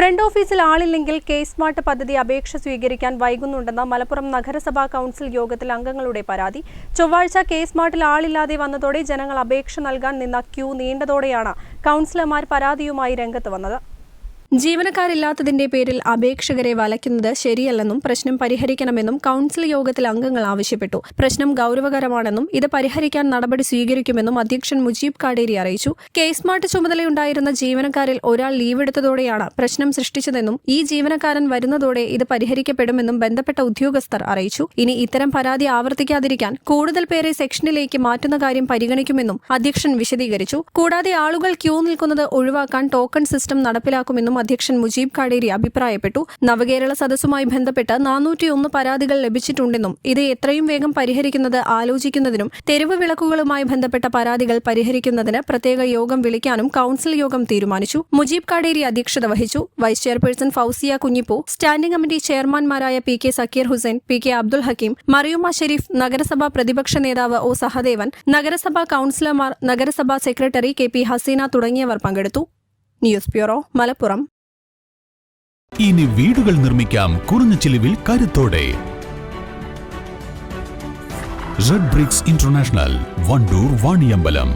front ഓഫീസിൽ ആളില്ലെങ്കിൽ K smart പദ്ധതി അപേക്ഷ സ്വീകരിക്കാൻ വൈകുന്നുണ്ടെന്ന മലപ്പുറം നഗരസഭാ കൗൺസിൽ യോഗത്തിൽ അംഗങ്ങളുടെ പരാതി. ചൊവ്വാഴ്ച കെ സ്മാർട്ടിൽ ആളില്ലാതെ വന്നതോടെ ജനങ്ങൾ അപേക്ഷ നൽകാൻ നിന്ന ക്യൂ നീണ്ടതോടെയാണ് കൗൺസിലർമാർ പരാതിയുമായി രംഗത്ത് വന്നത്. ജീവനക്കാരില്ലാത്തതിന്റെ പേരിൽ അപേക്ഷകരെ വലയ്ക്കുന്നത് ശരിയല്ലെന്നും പ്രശ്നം പരിഹരിക്കണമെന്നും കൌൺസിൽ യോഗത്തിൽ അംഗങ്ങൾ ആവശ്യപ്പെട്ടു. പ്രശ്നം ഗൌരവകരമാണെന്നും ഇത് പരിഹരിക്കാൻ നടപടി സ്വീകരിക്കുമെന്നും അധ്യക്ഷൻ മുജീബ് കാടേരി അറിയിച്ചു. കേസ്മാർട്ട് ചുമതലയുണ്ടായിരുന്ന ജീവനക്കാരിൽ ഒരാൾ ലീവെടുത്തതോടെയാണ് പ്രശ്നം സൃഷ്ടിച്ചതെന്നും ഈ ജീവനക്കാരൻ വരുന്നതോടെ ഇത് പരിഹരിക്കപ്പെടുമെന്നും ബന്ധപ്പെട്ട ഉദ്യോഗസ്ഥർ അറിയിച്ചു. ഇനി ഇത്തരം പരാതി ആവർത്തിക്കാതിരിക്കാൻ കൂടുതൽ പേരെ സെക്ഷനിലേക്ക് മാറ്റുന്ന കാര്യം പരിഗണിക്കുമെന്നും അധ്യക്ഷൻ വിശദീകരിച്ചു. കൂടാതെ ആളുകൾ ക്യൂ നിൽക്കുന്നത് ഒഴിവാക്കാൻ ടോക്കൺ സിസ്റ്റം നടപ്പിലാക്കുമെന്നും അധ്യക്ഷൻ മുജീബ് കാടേരി അഭിപ്രായപ്പെട്ടു. നവകേരള സദസ്സുമായി ബന്ധപ്പെട്ട് നാനൂറ്റിയൊന്ന് പരാതികൾ ലഭിച്ചിട്ടുണ്ടെന്നും ഇത് എത്രയും വേഗം പരിഹരിക്കുന്നത് ആലോചിക്കുന്നതിനും തെരുവ് വിളക്കുകളുമായി ബന്ധപ്പെട്ട പരാതികൾ പരിഹരിക്കുന്നതിന് പ്രത്യേക യോഗം വിളിക്കാനും കൌൺസിൽ യോഗം തീരുമാനിച്ചു. മുജീബ് കാടേരി അധ്യക്ഷത വഹിച്ചു. Vice chairperson Fousiya Kunhippu standing committee ചെയർമാൻമാരായ P K Sakkeer Hussain P K Abdul Hakeem Mariyumma Sherif നഗരസഭാ പ്രതിപക്ഷ നേതാവ് ഒ സഹദേവൻ നഗരസഭാ കൌൺസിലർമാർ നഗരസഭാ സെക്രട്ടറി കെ പി ഹസീന തുടങ്ങിയവർ പങ്കെടുത്തു. News bureau Malappuram. ഇനി വീടുകൾ നിർമ്മിക്കാം കുറഞ്ഞ ചിലവിൽ കരുത്തോടെ. Red bricks international Wandoor Vaniyambalam.